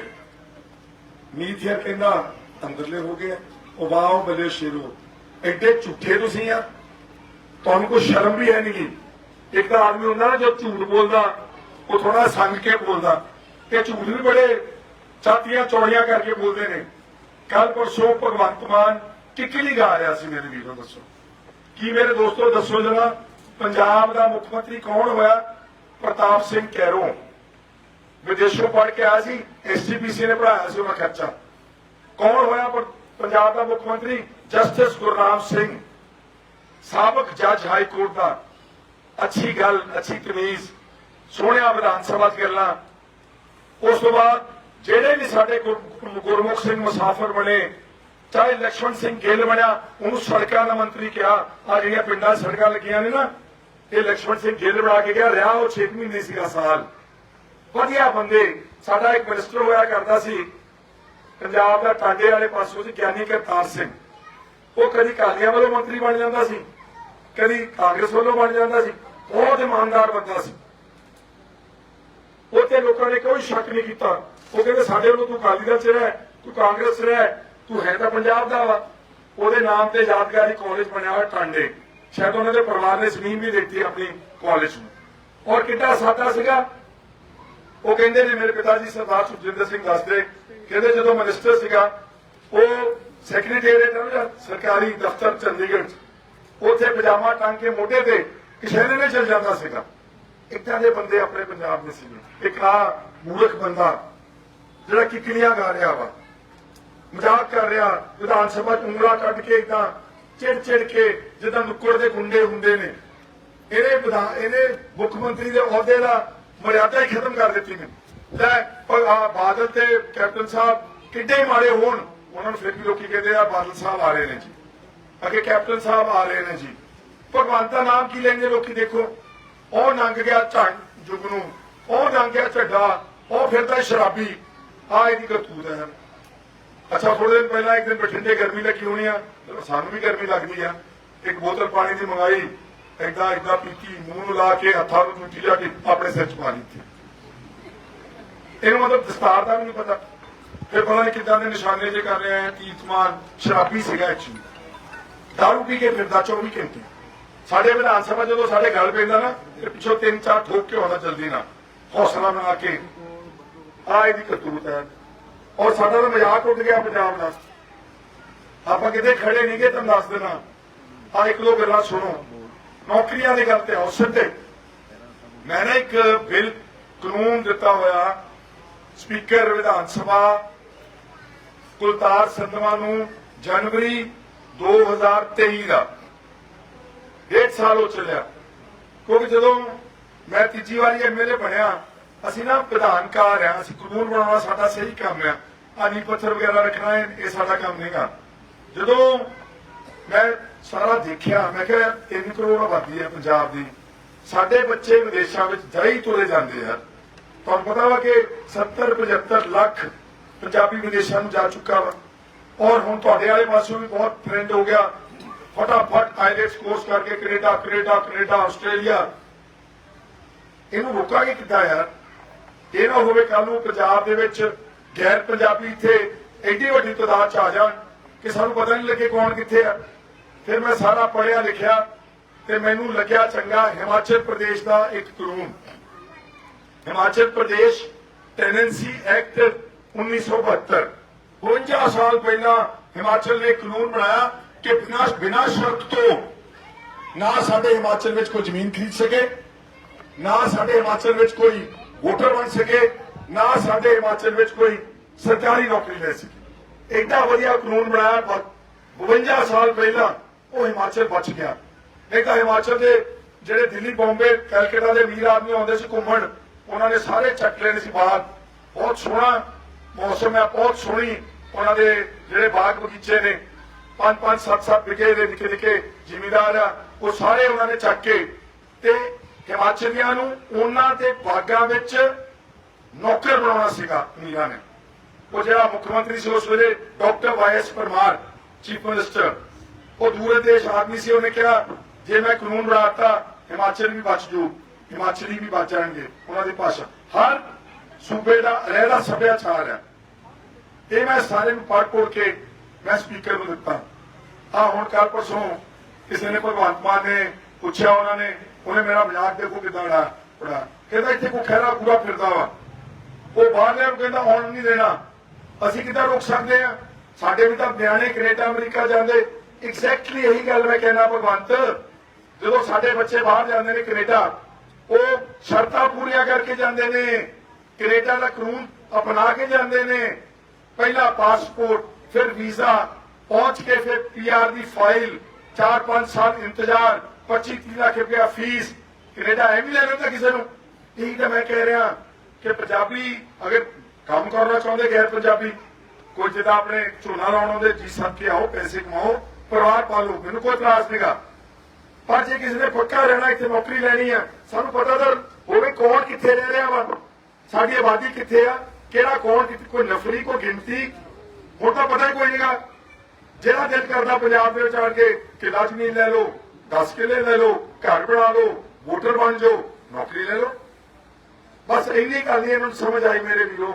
ਨੀਤੀਆ ਕਹਿੰਦਾ, ਅੰਦਰਲੇ ਹੋ ਗਏ ਉਹ ਵਾਓ ਬੱਲੇ ਸ਼ੇਰੋ। ਐਡੇ ਝੂਠੇ ਤੁਸੀਂ ਆ। ਤੁਹਾਨੂੰ ਕੋਈ ਸ਼ਰਮ ਵੀ ਹੈ ਨਹੀਂ। ਇੱਕ ਤਾਂ ਆਦਮੀ ਹੁੰਦਾ ਨਾ, ਜੋ ਝੂਠ ਬੋਲਦਾ, ਉਹ ਥੋੜਾ ਸੰਗ ਕੇ ਬੋਲਦਾ। ਤੇ ਝੂਠ ਵੀ ਬੜੇ ਛਾਤੀਆਂ ਚੌੜੀਆਂ ਕਰਕੇ ਬੋਲਦੇ ਨੇ। ਕੱਲ ਪਰਸੋਂ ਭਗਵੰਤ ਮਾਨ ਕਿੱਕਲੀ ਗਾ ਰਿਹਾ ਸੀ ਮੇਰੇ ਵੀਰੋ, ਦੱਸੋ? ਕੀ ਮੇਰੇ ਦੋਸਤੋ, ਦੱਸੋ ਜਰਾ। ਪੰਜਾਬ ਦਾ ਮੁੱਖ ਮੰਤਰੀ ਕੌਣ ਹੋਇਆ? ਪ੍ਰਤਾਪ ਸਿੰਘ ਕੈਰੋਂ। ਵਿਦੇਸ਼ੋਂ ਪੜ ਕੇ ਆਇਆ ਸੀ ਐਸਜੀਪੀਸੀ ਨੇ ਪੜਾਇਆ ਸੀ ਉਹਨਾਂ ਖਰਚਾ। ਕੌਣ ਹੋਇਆ ਪੰਜਾਬ ਦਾ ਮੁੱਖ ਮੰਤਰੀ? ਜਸਟਿਸ ਗੁਰਨਾਮ ਸਿੰਘ। ਸਾਬਕ ਜੱਜ ਹਾਈ ਕੋਰਟ ਦਾ। ਅੱਛੀ ਗੱਲ, ਅੱਛੀ ਤਮੀਜ਼, ਸੋਹਣਿਆ ਵਿਧਾਨ ਸਭਾ ਚ ਗੱਲਾਂ। ਉਸ ਤੋਂ ਬਾਅਦ ਜਿਹੜੇ ਵੀ ਸਾਡੇ ਗੁਰਮੁਖ ਸਿੰਘ ਮੁਸਾਫਰ ਬਣੇ, ਚਾਹੇ ਲਕਸ਼ਮਣ ਸਿੰਘ ਗਿੱਲ ਬਣਿਆ, ਉਹਨੂੰ ਸੜਕਾਂ ਦਾ ਮੰਤਰੀ ਕਿਹਾ। ਆ ਜਿਹੜੀਆਂ ਪਿੰਡਾਂ ਸੜਕਾਂ ਲੱਗੀਆਂ ਨੇ ਨਾ, ਇਹ ਲਕਸ਼ਮਣ ਸਿੰਘ ਗਿੱਲ ਬਣਾ ਕੇ ਗਿਆ, ਰਿਹਾ ਉਹ 6 ਮਹੀਨੇ ਸੀਗਾ ਸਾਲ। ਵਧੀਆ ਬੰਦੇ, ਸਾਡਾ ਇੱਕ ਮਿਨਿਸਟਰ ਹੋਇਆ ਕਰਦਾ ਸੀ, ਪੰਜਾਬ ਦਾ ਟਾਂਡੇ ਵਾਲੇ ਪਾਸੋਂ ਸੀ ਗਿਆਨੀ ਕਰਤਾਰ ਸਿੰਘ। ਉਹ ਕਦੀ ਕਾਲੀਆਂ ਵੱਲੋਂ ਮੰਤਰੀ ਬਣ ਜਾਂਦਾ ਸੀ, ਕਦੀ ਕਾਂਗਰਸ ਵੱਲੋਂ ਬਣ ਜਾਂਦਾ ਸੀ, ਬਹੁਤ ਇਮਾਨਦਾਰ ਬੰਦਾ ਸੀ। ਉਹ ਤੇ ਲੋਕਾਂ ਨੇ ਕੋਈ ਸ਼ੱਕ ਨਹੀਂ ਕੀਤਾ। ਉਹ ਕਹਿੰਦੇ, ਸਾਡੇ ਵੱਲੋਂ ਤੂੰ ਅਕਾਲੀ ਦਲ ਚ ਰਹਿ, ਤੂੰ ਕਾਂਗਰਸ ਚ ਰਹਿ, ਤੂੰ ਹੈ ਤਾਂ ਪੰਜਾਬ ਦਾ ਵਾ। ਉਹਦੇ ਨਾਮ ਤੇ ਯਾਦਗਾਰੀ ਕਾਲਜ ਬਣਿਆ ਹੋਇਆ ਟਾਂਡੇ। ਸ਼ਾਇਦ ਉਹਨਾਂ ਦੇ ਪਰਿਵਾਰ ਨੇ ਜ਼ਮੀਨ ਵੀ ਦਿੱਤੀ ਆਪਣੀ ਕਾਲਜ ਨੂੰ। ਔਰ ਕਿੱਡਾ ਸਾਦਾ ਸੀਗਾ ਉਹ ਕਹਿੰਦੇ ਨੇ ਮੇਰੇ ਪਿਤਾ ਜੀ ਸਰਦਾਰ ਸੁਖਜਿੰਦਰ ਸਿੰਘ ਦੱਸਦੇ, ਕਹਿੰਦੇ ਜਦੋਂ ਮਿਨਿਸਟਰ ਸੀਗਾ, ਉਹ ਸੈਕਟਰੀਏਟ ਨਾ ਸਰਕਾਰੀ ਦਫ਼ਤਰ ਚੰਡੀਗੜ੍ਹ ਉੱਥੇ ਪਜਾਮਾ ਟੰਗ ਕੇ ਮੋਢੇ ਤੇ ਕਿਸ਼ੇਰੇ ਨੇ ਚਲ ਜਾਂਦਾ ਸੀਗਾ। ਇੱਦਾਂ ਦੇ ਬੰਦੇ ਆਪਣੇ ਪੰਜਾਬ ਦੇ ਸੀਗੇ। ਇੱਕ ਆ ਮੂਰਖ ਬੰਦਾ, ਜਿਹੜਾ ਕਿਕਲੀਆਂ ਗਾ ਰਿਹਾ ਵਾ। ਮਜ਼ਾਕ ਕਰ ਰਿਹਾ, ਵਿਧਾਨ ਸਭਾ ਚ ਉਂਗਲਾਂ ਕੱਢ ਕੇ ਇਦਾਂ ਚਿੜ ਚਿੜ ਕੇ, ਜਿੱਦਾਂ ਨੁੱਕੜ ਦੇ ਗੁੰਡੇ ਹੁੰਦੇ ਨੇ। ਇਹਨੇ ਇਹਨੇ ਮੁੱਖ ਮੰਤਰੀ ਦੇ ਅਹੁਦੇ ਦਾ ਮਰਿਆਦਾ ਹੀ ਖਤਮ ਕਰ ਦਿੱਤੀ ਨੇ ਲੈ, ਪਰ ਆ ਬਾਦਲ ਤੇ ਕੈਪਟਨ ਸਾਹਿਬ ਕਿੱਡੇ ਮਾਰੇ ਹੋਣ, ਉਹਨਾਂ ਨੂੰ ਫਿਰ ਵੀ ਲੋਕੀ ਕਹਿੰਦੇ ਆ, ਬਾਦਲ ਸਾਹਿਬ ਆ ਰਹੇ ਨੇ ਜੀ। ਅੱਗੇ ਕੈਪਟਨ ਸਾਹਿਬ ਆ ਰਹੇ ਨੇ ਜੀ। ਭਗਵਾਨ ਦਾ ਨਾਮ ਕੀ ਲੈਂਦੇ ਲੋਕੀ ਦੇਖੋ। ਉਹ ਲੰਘ ਗਿਆ ਝੰਡ ਜੁਗ ਨੂੰ, ਉਹ ਨੰਗ ਗਿਆ ਝੱਡਾ, ਉਹ ਫਿਰਦਾ ਸ਼ਰਾਬੀ। ਆ ਇਹਦੀ ਕਰਤੂਤ ਹੈ। ਅੱਛਾ ਥੋੜੇ ਦਿਨ ਪਹਿਲਾਂ ਇੱਕ ਦਿਨ ਬਠਿੰਡੇ ਗਰਮੀ ਲੱਗੀ ਹੋਣੀ ਆ। ਸਾਨੂੰ ਵੀ ਗਰਮੀ ਲੱਗਦੀ ਆ। ਇੱਕ ਬੋਤਲ ਪਾਣੀ ਦੀ ਮੰਗਾਈ ਏਦਾਂ ਏਦਾਂ ਪੀਤੀ ਮੂੰਹ ਨੂੰ ਲਾ ਕੇ ਹੱਥਾਂ ਨੂੰ ਚੁੱਟੀ ਜਾ ਕੇ ਆਪਣੇ ਸਿਰ 'ਚ ਪਾ ਲਈ ਇਹਨੂੰ ਮਤਲਬ ਦਸਤਾਰ ਦਾ ਵੀ ਨਹੀਂ ਪਤਾ। ਫਿਰ ਪਤਾ ਨਹੀਂ ਕਿੱਦਾਂ ਦੇ ਨਿਸ਼ਾਨੇ ਜੇ ਕਰ ਰਹੇ ਆ ਤੀਤਮਾਨ ਸ਼ਰਾਬੀ ਸੀਗਾ ਐਕਚੁਅਲੀ ਦਾਰੂ ਪੀ ਕੇ ਫਿਰਦਾ 24 ਘੰਟੇ। ਸਾਡੇ ਵਿਧਾਨ ਸਭਾ ਜਦੋਂ ਸਾਡੇ ਗੱਲ ਪੈਂਦਾ ਨਾ, ਤੇ ਪਿੱਛੋਂ ਤਿੰਨ ਚਾਰ ਠੋਕ ਕੇ ਆਉਂਦਾ ਜਲਦੀ ਨਾ ਹੌਸਲਾ ਬਣਾ ਕੇ। ਆ ਇਹਦੀ ਕਰਤੂਤ ਹੈ। ਔਰ ਸਾਡਾ ਤਾਂ ਮਜ਼ਾਕ ਉੱਡ ਗਿਆ ਪੰਜਾਬ ਦਾ। ਆਪਾਂ ਕਿਤੇ ਖੜੇ ਨਹੀਂ ਗਏ ਤੁਹਾਨੂੰ ਦੱਸ ਦੇਣਾ। ਆ ਇੱਕ ਦੋ ਗੱਲਾਂ ਸੁਣੋ। ਨੌਕਰੀਆਂ ਦੀ ਗੱਲ ਤੇ ਆਓ, ਸਿੱਧੇ। ਮੈਂ ਨਾ ਇੱਕ ਬਿੱਲ ਕਾਨੂੰਨ ਦਿੱਤਾ ਹੋਇਆ, ਸਪੀਕਰ ਵਿਧਾਨ ਸਭਾ, ਕੁਲਤਾਰ ਸੰਧਵਾ ਨੂੰ ਜਨਵਰੀ 2023 ਦਾ। ਡੇਢ ਸਾਲ ਹੋ ਚੱਲਿਆ। ਕਿਉਂਕਿ ਜਦੋਂ ਮੈਂ ਤੀਜੀ ਵਾਰੀ ਐਮਐਲਏ ਬਣਿਆ, ਅਸੀਂ ਨਾ ਵਿਧਾਨਕਾਰ ਆ, ਅਸੀਂ ਕਾਨੂੰਨ ਬਣਾਉਣਾ ਸਾਡਾ ਸਹੀ ਕੰਮ ਆ। ਆਨੀ ਪੱਥਰ ਵਗੈਰਾ ਰੱਖਣਾ ਇਹ ਇਹ ਸਾਡਾ ਕੰਮ ਨਹੀਂਗਾ। ਜਦੋਂ ਮੈਂ ਸਾਰਾ ਦੇਖਿਆ, ਮੈਂ ਕਿਹਾ 3 ਕਰੋੜ ਆਬਾਦੀ ਹੈ ਪੰਜਾਬ ਦੀ। ਸਾਡੇ ਬੱਚੇ ਵਿਦੇਸ਼ਾਂ ਵਿੱਚ ਜਾਈ ਤੁਰੇ ਜਾਂਦੇ ਆ। ਤੁਹਾਨੂੰ ਪਤਾ ਵਾ ਕਿ 70 75 ਲੱਖ ਪੰਜਾਬੀ ਵਿਦੇਸ਼ਾਂ ਨੂੰ ਜਾ ਚੁੱਕਾ ਵਾ। ਔਰ ਹੁਣ ਤੁਹਾਡੇ ਵਾਲੇ ਪਾਸੋਂ ਵੀ ਬਹੁਤ ਟ੍ਰੈਂਡ ਹੋ ਗਿਆ। ਫਟਾਫਟ ਆਈਲੈਟਸ ਕੋਰਸ ਕਰਕੇ ਕੈਨੇਡਾ ਕੈਨੇਡਾ ਕੈਨੇਡਾ, ਆਸਟ੍ਰੇਲੀਆ। ਇਹਨੂੰ ਰੋਕਾਂਗੇ ਕਿੱਦਾਂ ਯਾਰ? ਇਹ ਨਾ ਹੋਵੇ ਕੱਲ ਨੂੰ ਪੰਜਾਬ ਦੇ ਵਿੱਚ ਗੈਰ ਪੰਜਾਬੀ ਇੱਥੇ ਐਡੀ ਵੱਡੀ ਤਾਦਾਦ ਚ ਆ ਜਾਣ ਕਿ ਸਾਨੂੰ ਪਤਾ ਨਹੀਂ ਲੱਗੇ ਕੌਣ ਕਿੱਥੇ ਆ। ਫਿਰ ਮੈਂ ਸਾਰਾ ਪੜਿਆ ਲਿਖਿਆ ਤੇ ਮੈਨੂੰ ਲੱਗਿਆ ਚੰਗਾ ਹਿਮਾਚਲ ਪ੍ਰਦੇਸ਼ ਦਾ ਇੱਕ ਕਾਨੂੰਨ। ਹਿਮਾਚਲ ਪ੍ਰਦੇਸ਼ ਟੈਨੈਂਸੀ ਐਕਟ 1972 52 ਸਾਲ ਪਹਿਲਾਂ ਹਿਮਾਚਲ ਨੇ ਕਾਨੂੰਨ ਬਣਾਇਆ ਕਿ ਬਿਨਾਂ ਬਿਨਾਂ ਸ਼ਰਤ ਤੋਂ ਨਾ ਸਾਡੇ ਹਿਮਾਚਲ ਵਿੱਚ ਕੋਈ ਜ਼ਮੀਨ ਖਰੀਦ ਸਕੇ, ਨਾ ਸਾਡੇ ਹਿਮਾਚਲ ਵਿੱਚ ਕੋਈ ਵੋਟਰ ਬਣ ਸਕੇ, ਨਾ ਸਾਡੇ ਹਿਮਾਚਲ ਵਿੱਚ ਕੋਈ ਸਰਕਾਰੀ ਨੌਕਰੀ ਲੈ ਸਕੇ। ਐਡਾ ਵਧੀਆ ਕਾਨੂੰਨ ਬਣਾਇਆ ਬ- 52 ਸਾਲ ਪਹਿਲਾਂ ਉਹ ਹਿਮਾਚਲ ਬਚ ਗਿਆ। ਨਹੀਂ ਤਾਂ ਹਿਮਾਚਲ ਦੇ ਜਿਹੜੇ ਦਿੱਲੀ, ਬੰਬੇ ਕਲਕੱਤਾ ਦੇ ਵੀਰ ਆਦਮੀ ਆਉਂਦੇ ਸੀ ਘੁੰਮਣ, ਉਹਨਾਂ ਨੇ ਸਾਰੇ ਚੱਕ ਲੈਣੇ ਸੀ ਬਾਹਰ ਬਹੁਤ ਸੋਹਣਾ ਮੌਸਮ ਹੈ, ਬਹੁਤ ਸੋਹਣੀ ਉਹਨਾਂ ਦੇ ਜਿਹੜੇ ਬਾਗ ਬਗੀਚੇ ਨੇ। ਪੰਜ ਪੰਜ, ਸੱਤ ਸੱਤ ਵਿਗੇ ਦੇ ਨਿੱਕੇ ਨਿੱਕੇ ਜ਼ਿਮੀਦਾਰ ਆ, ਉਹ ਸਾਰੇ ਉਹਨਾਂ ਨੇ ਚੱਕ ਕੇ ਤੇ ਹਿਮਾਚਲੀਆਂ ਨੂੰ ਉਹਨਾਂ ਦੇ ਬਾਗਾਂ ਵਿੱਚ ਨੌਕਰ ਬਣਾਉਣਾ ਸੀਗਾ ਮੀਰਾ ਨੇ। ਉਹ ਜਿਹੜਾ ਮੁੱਖ ਮੰਤਰੀ ਸੀ ਉਸ ਵੇਲੇ doctor YS Parmar, chief minister. ਉਹ ਦੂਰੇ ਦੇਸ਼ ਆਦਮੀ ਸੀ, ਉਹਨੇ ਕਿਹਾ, ਜੇ ਮੈਂ ਕਾਨੂੰਨ ਬਣਾਤਾ, ਹਿਮਾਚਲ ਵੀ ਬਚ ਜੂ, ਹਿਮਾਚਲੀ ਵੀ ਬਚ ਜਾਣਗੇ, ਉਹਨਾਂ ਦੀ ਭਾਸ਼ਾ। ਹਰ ਸੂਬੇ ਦਾ ਰਹਿਦਾ ਸੱਭਿਆਚਾਰ ਹੈ। ਇਹ ਮੈਂ ਸਾਰੇ ਨੂੰ ਪੜ੍ਹ ਪੜ੍ਹ ਕੇ ਮੈਂ ਸਪੀਕਰ ਨੂੰ ਦਿੱਤਾ। ਆ ਹੁਣ ਕੱਲ ਪਰਸੋਂ ਕਿਸੇ ਨੇ ਭਗਵੰਤ ਮਾਨ ਨੇ ਪੁੱਛਿਆ ਉਹਨਾਂ ਨੇ, ਉਹਨੇ ਮੇਰਾ ਮਜ਼ਾਕ ਦੇਖੋ ਕਿਦਾਂ ਉਡਾ ਉਡਾ। ਕਹਿੰਦਾ, ਇੱਥੇ ਕੋਈ ਖੈਰਾ ਪੂਰਾ ਫਿਰਦਾ ਵਾ। ਉਹ ਬਾਹਰਲੇ ਨੂੰ ਕਹਿੰਦਾ ਆਉਣ ਨਹੀਂ ਦੇਣਾ। ਅਸੀਂ ਕਿੱਦਾਂ ਰੋਕ ਸਕਦੇ ਆ ਸਾਡੇ ਵੀ ਤਾਂ ਬਿਆਨੇ ਕੈਨੇਡਾ, ਅਮਰੀਕਾ ਜਾਂਦੇ। ਐਗਜ਼ੈਕਟਲੀ ਇਹੀ ਗੱਲ ਮੈਂ ਕਹਿਣਾ ਭਗਵੰਤ। ਜਦੋਂ ਸਾਡੇ ਬੱਚੇ ਬਾਹਰ ਜਾਂਦੇ ਨੇ ਕੈਨੇਡਾ, ਉਹ ਸ਼ਰਤਾਂ ਪੂਰੀਆਂ ਕਰਕੇ ਜਾਂਦੇ ਨੇ। ਕੈਨੇਡਾ ਦਾ ਕਾਨੂੰਨ ਅਪਣਾ ਕੇ ਜਾਂਦੇ ਨੇ। ਪਹਿਲਾ ਪਾਸਪੋਰਟ, ਫਿਰ ਵੀਜ਼ਾ, ਪਹੁੰਚ ਕੇ ਫਿਰ ਪੀਆਰ ਦੀ ਫਾਈਲ 4-5 ਸਾਲ ਇੰਤਜ਼ਾਰ 25-30 ਲੱਖ ਰੁਪਇਆ ਫੀਸ। ਕੈਨੇਡਾ ਐ ਵੀ ਲੈ ਲੈਂਦਾ ਕਿਸੇ ਨੂੰ। ਇਹੀ ਤਾਂ ਮੈਂ ਕਹਿ ਰਿਹਾ ਕਿ ਪੰਜਾਬੀ ਅਗਰ ਕੰਮ ਕਰਨਾ ਚਾਹੁੰਦੇ ਗੈਰ ਪੰਜਾਬੀ ਕੋਈ ਜਿੱਦਾਂ ਆਪਣੇ ਝੋਨਾ ਲਾਉਣ ਆਉਂਦੇ, ਜੀ ਸੱਤ ਕੇ ਆਓ, ਪੈਸੇ ਕਮਾਓ। ਪਰਿਵਾਰ ਪਾਲੋ ਮੈਨੂੰ ਕੋਈ ਇਤਰਾਜ਼ ਨਹੀਂਗਾ ਪਰ ਜੇ ਕਿਸੇ ਨੇ ਪੱਕਾ ਰਹਿਣਾ, ਇੱਥੇ ਨੌਕਰੀ ਲੈਣੀ ਆ, ਸਾਨੂੰ ਪਤਾ ਤਾਂ ਹੋਵੇ ਕੌਣ ਕਿੱਥੇ ਰਹਿ ਰਿਹਾ ਵਾ। ਸਾਡੀ ਆਬਾਦੀ ਕਿੱਥੇ ਆ, ਕਿਹੜਾ ਕੌਣ ਕੋਈ ਨਫਰੀ, ਕੋਈ ਗਿਣਤੀ, ਹੁਣ ਤਾਂ ਪਤਾ ਹੀ ਕੋਈ ਨਹੀਂਗਾ ਜਿਹੜਾ ਦਿਲ ਕਰਦਾ ਪੰਜਾਬ ਦੇ ਵਿੱਚ ਆਣ ਕੇ ਕਿਲਾ ਜ਼ਮੀਨ ਲੈ ਲਓ 10 ਕਿਲੇ ਲੈ ਲਓ, ਘਰ ਬਣਾ ਲਓ, ਵੋਟਰ ਬਣ ਜਾਓ, ਨੌਕਰੀ ਲੈ ਲਓ। ਬਸ ਇੰਨੀ ਗੱਲ ਹੀ ਇਹਨਾਂ ਨੂੰ ਸਮਝ ਆਈ ਮੇਰੇ ਵੀਰੋ।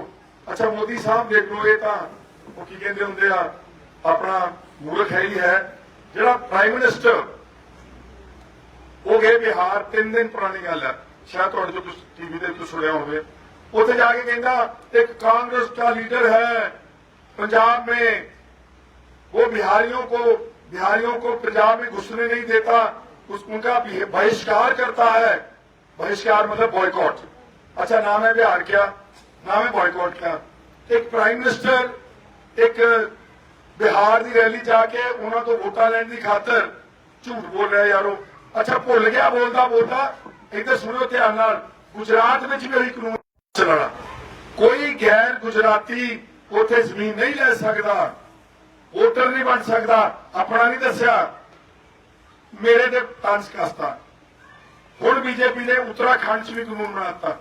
ਅੱਛਾ, ਮੋਦੀ ਸਾਹਿਬ ਦੇਖ ਲਓ, ਇਹ ਤਾਂ ਉਹ ਕੀ ਕਹਿੰਦੇ ਹੁੰਦੇ ਆ, ਆਪਣਾ ਮੂਰਖ ਹੈ ਹੀ ਹੈ ਜਿਹੜਾ ਪ੍ਰਾਈਮ ਮਿਨਿਸਟਰ ਉਹ ਗਏ ਬਿਹਾਰ ਤਿੰਨ ਦਿਨ ਪੁਰਾਣੀ ਗੱਲ ਹੈ ਸ਼ਾਇਦ ਤੁਹਾਡੇ ਤੋਂ ਕੁਝ ਟੀਵੀ ਤੇ ਕੁਝ ਸੁਣਿਆ ਹੋਵੇ ਉੱਥੇ ਜਾ ਕੇ ਕਹਿੰਦਾ ਇੱਕ ਕਾਂਗਰਸ ਦਾ ਲੀਡਰ ਹੈ पंजाब में वो बिहारियों को बिहारियों को पंजाब में घुसने नहीं देता उस उनका बहिष्कार करता है बहिष्कार मतलब बॉयकॉट अच्छा नाम है बिहार क्या नाम है बॉयकॉट का एक प्राइम मिनिस्टर एक ਬਿਹਾਰ ਦੀ ਰੈਲੀ ਜਾ ਕੇ ਉਹਨਾਂ ਤੋਂ ਵੋਟਾਂ ਲੈਣ ਦੀ ਖਾਤਰ ਝੂਠ ਬੋਲ ਰਿਹਾ ਯਾਰੋ। ਅੱਛਾ, ਭੁੱਲ ਗਿਆ ਬੋਲਦਾ ਬੋਲਦਾ। ਇੱਧਰ ਸੁਣਿਓ ਧਿਆਨ ਨਾਲ। ਗੁਜਰਾਤ ਵਿੱਚ ਵੀ ਉਹੀ ਕਾਨੂੰਨ ਚੱਲਣਾ ਕੋਈ ਗੈਰ ਗੁਜਰਾਤੀ ਉੱਥੇ ਜ਼ਮੀਨ ਨਹੀਂ ਲੈ ਸਕਦਾ। ਵੋਟਰ ਨਹੀਂ ਬਣ ਸਕਦਾ। ਆਪਣਾ ਨਹੀਂ ਦੱਸਿਆ। ਮੇਰੇ ਤੇ ਤੰਜ ਕਸਤਾ। ਹੁਣ ਬੀਜੇਪੀ ਨੇ ਉੱਤਰਾਖੰਡ 'ਚ ਵੀ ਕਾਨੂੰਨ ਬਣਾਤਾ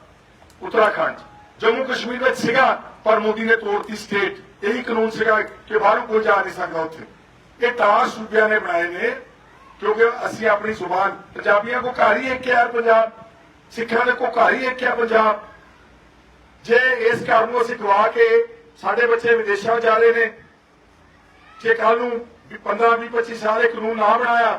ਉੱਤਰਾਖੰਡ 'ਚ। ਜੰਮੂ ਕਸ਼ਮੀਰ ਵਿੱਚ ਸੀਗਾ, ਪਰ ਮੋਦੀ ਨੇ ਤੋੜਤੀ ਸਟੇਟ ਇਹੀ ਕਾਨੂੰਨ ਸੀਗਾ ਕਿ ਬਾਹਰੋਂ ਕੋਈ ਜਾ ਨਹੀਂ ਸਕਦਾ ਉੱਥੇ। ਇਹ ਤਾਂ ਸੂਬਿਆਂ ਨੇ ਬਣਾਏ ਨੇ, ਕਿਉਂਕਿ ਅਸੀਂ ਆਪਣੀ ਜ਼ੁਬਾਨ ਪੰਜਾਬੀਆਂ ਕੋ ਘਰ ਹੀ ਇੱਕ ਯਾਰ ਪੰਜਾਬ। ਸਿੱਖਾਂ ਦੇ ਕੋ ਘਰ ਹੀ ਇੱਕ ਹੈ ਪੰਜਾਬ। ਜੇ ਇਸ ਘਰ ਨੂੰ ਅਸੀਂ ਗਵਾ ਕੇ ਸਾਡੇ ਬੱਚੇ ਵਿਦੇਸ਼ਾਂ ਜਾ ਰਹੇ ਨੇ, ਜੇ ਕੱਲ ਨੂੰ 15 20 25 ਸਾਲ ਇਹ ਕਾਨੂੰਨ ਨਾ ਬਣਾਇਆ,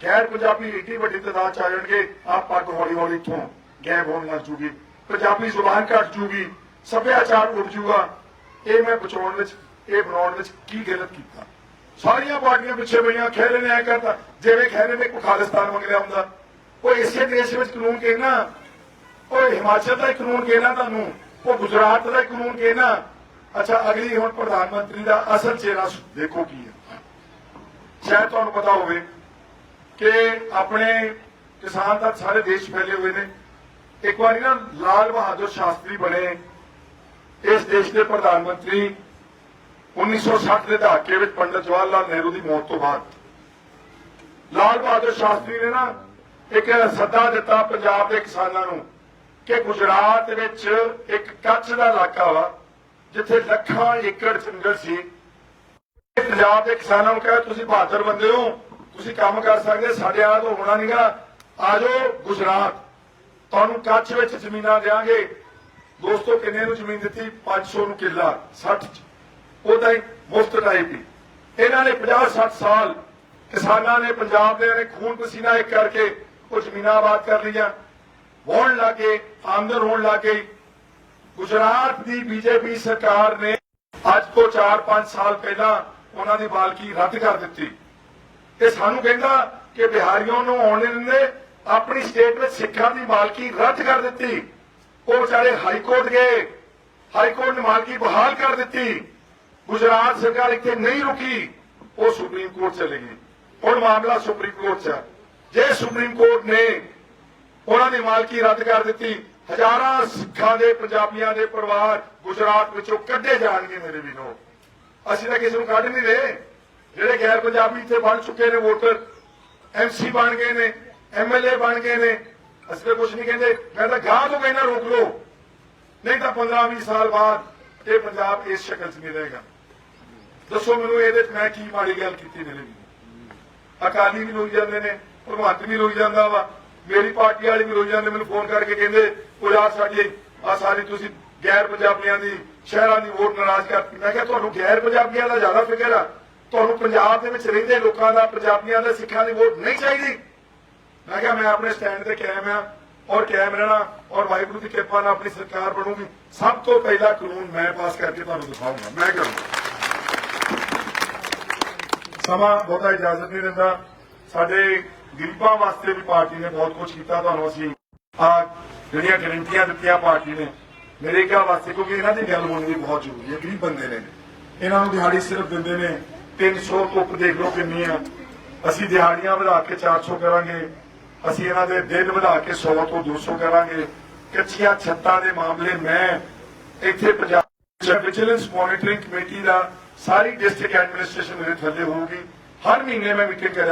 ਗੈਰ ਪੰਜਾਬੀ ਏਡੀ ਵੱਡੀ ਤਾਦਾਦ ਚ ਆ ਜਾਣਗੇ, ਆਪ ਪੱਗ ਹੌਲੀ ਹੌਲੀ ਤੋਂ ਗੈਬ ਹੋਣ ਲੱਗ ਜੂਗੀ। ਪੰਜਾਬੀ ਜ਼ੁਬਾਨ ਘਟ ਜੂਗੀ, ਸੱਭਿਆਚਾਰ ਉੱਡ ਜੂਗਾ। ਇਹ ਮੈਂ ਬਚਾਉਣ ਵਿੱਚ, ਇਹ ਬਣਾਉਣ ਵਿੱਚ ਕੀ ਗਲਤ ਕੀਤਾ? ਸਾਰੀਆਂ ਪਾਰਟੀਆਂ ਪਿੱਛੇ ਪਈਆਂ, ਖਹਿਰੇ ਨੇ ਐ ਕਰਤਾ, ਜਿਵੇਂ ਖਹਿਰੇ ਨੇ ਕੋਈ ਖਾਲਿਸਤਾਨ ਮੰਗ ਲਿਆ ਹੁੰਦਾ। ਉਹ ਇਸੇ ਦੇਸ਼ ਵਿੱਚ ਕਾਨੂੰਨ ਕਹਿਣਾ, ਉਹ ਹਿਮਾਚਲ ਦਾ ਹੀ ਕਾਨੂੰਨ ਕਹਿਣਾ ਤੁਹਾਨੂੰ, ਉਹ ਗੁਜਰਾਤ ਦਾ ਹੀ ਕਾਨੂੰਨ ਕਹਿਣਾ। ਅੱਛਾ, ਅਗਲੀ ਹੁਣ ਪ੍ਰਧਾਨ ਮੰਤਰੀ ਦਾ ਅਸਲ ਚਿਹਰਾ ਦੇਖੋ ਕੀ ਹੈ। ਸ਼ਾਇਦ ਤੁਹਾਨੂੰ ਪਤਾ ਹੋਵੇ ਕਿ ਆਪਣੇ ਕਿਸਾਨ ਤਾਂ ਸਾਰੇ ਦੇਸ਼ ਫੈਲੇ ਹੋਏ ਨੇ। ਇੱਕ ਵਾਰੀ ਨਾ ਲਾਲ ਬਹਾਦਰ ਸ਼ਾਸਤਰੀ ਬਣੇ। ਇਸ ਦੇਸ਼ ਦੇ ਪ੍ਰਧਾਨ ਮੰਤਰੀ 1960 ਦੇ ਦਹਾਕੇ ਵਿੱਚ ਪੰਡਤ ਜਵਾਹਰ ਲਾਲ ਨਹਿਰੂ ਦੀ ਮੌਤ ਤੋਂ ਬਾਅਦ। ਲਾਲ ਬਹਾਦਰ ਸ਼ਾਸਤਰੀ ਨੇ ਨਾ ਇੱਕ ਸੱਦਾ ਦਿੱਤਾ ਪੰਜਾਬ ਦੇ ਕਿਸਾਨਾਂ ਨੂੰ ਕਿ ਗੁਜਰਾਤ ਵਿੱਚ ਇੱਕ ਕੱਚ ਦਾ ਇਲਾਕਾ ਵਾ, ਜਿੱਥੇ ਲੱਖਾਂ ਏਕੜ ਜੰਗਲ ਸੀ। ਪੰਜਾਬ ਦੇ ਕਿਸਾਨਾਂ ਨੂੰ ਕਹੇ, ਤੁਸੀਂ ਬਹਾਦਰ ਬੰਦੇ ਹੋ, ਤੁਸੀਂ ਕੰਮ ਕਰ ਸਕਦੇ, ਸਾਡੇ ਆ ਤੋਂ ਹੋਣਾ ਨਹੀਂਗਾ ਆ ਜਾਓ ਗੁਜਰਾਤ। ਤੁਹਾਨੂੰ ਕੱਛ ਵਿੱਚ ਜ਼ਮੀਨਾਂ ਦੇਾਂਗੇ ਦੋਸਤੋ, ਕਿੰਨੇ ਨੂੰ ਜ਼ਮੀਨ ਦਿੱਤੀ? 500 ਨੂੰ ਕਿੱਲਾ 60 ਚ। ਉਹਦਾ ਹੀ ਮੁਫਤ ਟਾਈਪ ਹੀ। ਇਹਨਾਂ ਨੇ 50 60 ਸਾਲ ਕਿਸਾਨਾਂ ਨੇ ਪੰਜਾਬ ਦੇ ਨੇ ਖੂਨ ਪਸੀਨਾ ਇੱਕ ਕਰਕੇ ਉਹ ਜ਼ਮੀਨਾਂ ਆਬਾਦ ਕਰ ਲਈਆਂ। ਹੋਣ ਲੱਗੇ, ਆਮਦਨ ਹੋਣ ਲੱਗੇ ਗੁਜਰਾਤ ਦੀ ਬੀਜੇਪੀ ਸਰਕਾਰ ਨੇ ਅੱਜ ਤੋਂ 4-5 ਸਾਲ ਪਹਿਲਾਂ ਉਹਨਾਂ ਦੀ ਮਾਲਕੀ ਰੱਦ ਕਰ ਦਿੱਤੀ। ਤੇ ਸਾਨੂੰ ਕਹਿੰਦਾ ਕਿ ਬਿਹਾਰੀਆਂ ਨੂੰ ਆਉਣ ਨਹੀਂ ਦਿੰਦੇ। ਆਪਣੀ ਸਟੇਟ ਵਿੱਚ ਸਿੱਖਾਂ ਦੀ ਮਾਲਕੀ ਰੱਦ ਕਰ ਦਿੱਤੀ। ਉਹ ਵਿਚਾਰੇ ਹਾਈ ਕੋਰਟ ਗਏ। ਹਾਈ ਕੋਰਟ ਨੇ ਮਾਲਕੀ ਬਹਾਲ ਕਰ ਦਿੱਤੀ। ਗੁਜਰਾਤ ਸਰਕਾਰ ਇੱਥੇ ਨਹੀਂ ਰੁਕੀ। ਉਹ ਸੁਪਰੀਮ ਕੋਰਟ ਚਲੇ ਗਈ ਹੁਣ ਮਾਮਲਾ ਸੁਪਰੀਮ ਕੋਰਟ 'ਚ ਹੈ ਜੇ ਸੁਪਰੀਮ ਕੋਰਟ ਨੇ ਉਹਨਾਂ ਦੀ ਮਾਲਕੀ ਰੱਦ ਕਰ ਦਿੱਤੀ, ਹਜ਼ਾਰਾਂ ਸਿੱਖਾਂ ਦੇ, ਪੰਜਾਬੀਆਂ ਦੇ ਪਰਿਵਾਰ ਗੁਜਰਾਤ ਵਿੱਚੋਂ ਕੱਢੇ ਜਾਣਗੇ ਮੇਰੇ ਵੀਰੋ। ਅਸੀਂ ਤਾਂ ਕਿਸੇ ਨੂੰ ਕੱਢ ਨਹੀਂ ਰਹੇ। ਜਿਹੜੇ ਗੈਰ ਪੰਜਾਬੀ ਇੱਥੇ ਬਣ ਚੁੱਕੇ ਨੇ ਵੋਟਰ ਐਮਸੀ ਬਣ ਗਏ ਨੇ। ਐਮਐਲਏ ਬਣ ਗਏ ਨੇ। ਅਸੀਂ ਤਾਂ ਕੁਝ ਨਹੀਂ ਕਹਿੰਦੇ। ਮੈਂ ਤਾਂ ਗਾਹ ਤੋਂ ਕਹਿਣਾ ਰੋਕ ਲਓ ਨਹੀਂ ਤਾਂ 15 20 ਸਾਲ ਬਾਅਦ ਇਹ ਪੰਜਾਬ ਇਸ ਸ਼ਕਲ 'ਚ ਨਹੀਂ ਰਹੇਗਾ। ਦੱਸੋ ਮੈਨੂੰ ਇਹਦੇ 'ਚ ਮੈਂ ਕੀ ਮਾੜੀ ਗੱਲ ਕੀਤੀ ਮੇਰੇ ਅਕਾਲੀ ਵੀ ਰੋਈ ਜਾਂਦੇ ਨੇ, ਭਗਵੰਤ ਵੀ ਰੋਈ ਜਾਂਦਾ ਵਾ। ਮੇਰੀ ਪਾਰਟੀ ਵਾਲੇ ਵੀ ਰੋਈ ਜਾਂਦੇ ਮੈਨੂੰ ਫੋਨ ਕਰਕੇ ਕਹਿੰਦੇ ਉਹ ਯਾਰ ਸਾਡੀ, ਆ ਸਾਰੀ ਤੁਸੀਂ ਗੈਰ ਪੰਜਾਬੀਆਂ ਦੀ, ਸ਼ਹਿਰਾਂ ਦੀ ਵੋਟ ਨਾਰਾਜ਼ ਕਰਤੀ ਮੈਂ ਕਿਹਾ, ਤੁਹਾਨੂੰ ਗੈਰ ਪੰਜਾਬੀਆਂ ਦਾ ਜ਼ਿਆਦਾ ਫਿਕਰ ਆ। ਤੁਹਾਨੂੰ ਪੰਜਾਬ ਦੇ ਵਿੱਚ ਰਹਿੰਦੇ ਲੋਕਾਂ ਦਾ, ਪੰਜਾਬੀਆਂ ਦੇ ਸਿੱਖਾਂ ਦੀ ਵੋਟ ਨਹੀਂ ਚਾਹੀਦੀ। ਮੈਂ ਕਿਹਾ ਮੈਂ ਆਪਣੇ ਸਟੈਂਡ ਤੇ ਕਾਇਮ ਆ ਔਰ ਕਾਇਮ ਰਹਿਣਾ ਔਰ ਵਾਹਿਗੁਰੂ ਦੀ ਕਿਰਪਾ ਨਾਲ ਆਪਣੀ ਸਰਕਾਰ ਬਣੂਗੀ। ਸਭ ਤੋਂ ਪਹਿਲਾ ਕਾਨੂੰਨ ਮੈਂ ਪਾਸ ਕਰਕੇ ਤੁਹਾਨੂੰ ਦਿਖਾਉਂਗਾ ਮੈਂ ਕਰੂੰਗਾ ਸਮਾਂ ਬਹੁਤਾ ਇਜਾਜ਼ਤ ਨਹੀਂ ਦਿੰਦਾ। ਸਾਡੇ ਗਰੀਬਾਂ ਵਾਸਤੇ ਵੀ ਪਾਰਟੀ ਨੇ ਬਹੁਤ ਕੁਝ ਕੀਤਾ। ਤੁਹਾਨੂੰ ਅਸੀਂ ਆ ਜਿਹੜੀਆਂ ਗਰੰਟੀਆਂ ਦਿੱਤੀਆਂ ਪਾਰਟੀ ਨੇ, ਮੇਰੇ ਖਿਆਲ ਵਾਸਤੇ, ਕਿਉਂਕਿ ਇਹਨਾਂ ਦੀ ਗੱਲ ਹੋਣੀ ਬਹੁਤ ਜ਼ਰੂਰੀ ਹੈ। ਗਰੀਬ ਬੰਦੇ ਨੇ। ਇਹਨਾਂ ਨੂੰ ਦਿਹਾੜੀ ਸਿਰਫ ਦਿੰਦੇ ਨੇ। 300 ਧੁੱਪ ਦੇਖ ਲਓ ਕਿੰਨੀ ਆ ਅਸੀਂ ਦਿਹਾੜੀਆਂ ਵਧਾ ਕੇ 400 ਕਰਾਂਗੇ। ਅਸੀਂ ਇਹਨਾਂ ਦੇ ਦਿਨ ਵਧਾ ਕੇ 100 ਤੋਂ 200 ਕਰਾਂਗੇ। ਕੱਚੀਆਂ ਛੱਤਾਂ ਦੇ ਮਾਮਲੇ ਮੈਂ ਇੱਥੇ ਪੰਜਾਬ ਵਿਜੀਲੈਂਸ ਮੋਨੀਟਰਿੰਗ ਕਮੇਟੀ ਦਾ ਸਾਰੀ ਡਿਸਟ੍ਰਿਕਟ ਐਡਮਿਨਿਸਟ੍ਰੇਸ਼ਨ ਮੇਰੇ ਥੱਲੇ ਹੋਊਗੀ। ਹਰ ਮਹੀਨੇ ਮੈਂ ਮੀਟਿੰਗ ਕਰਿਆ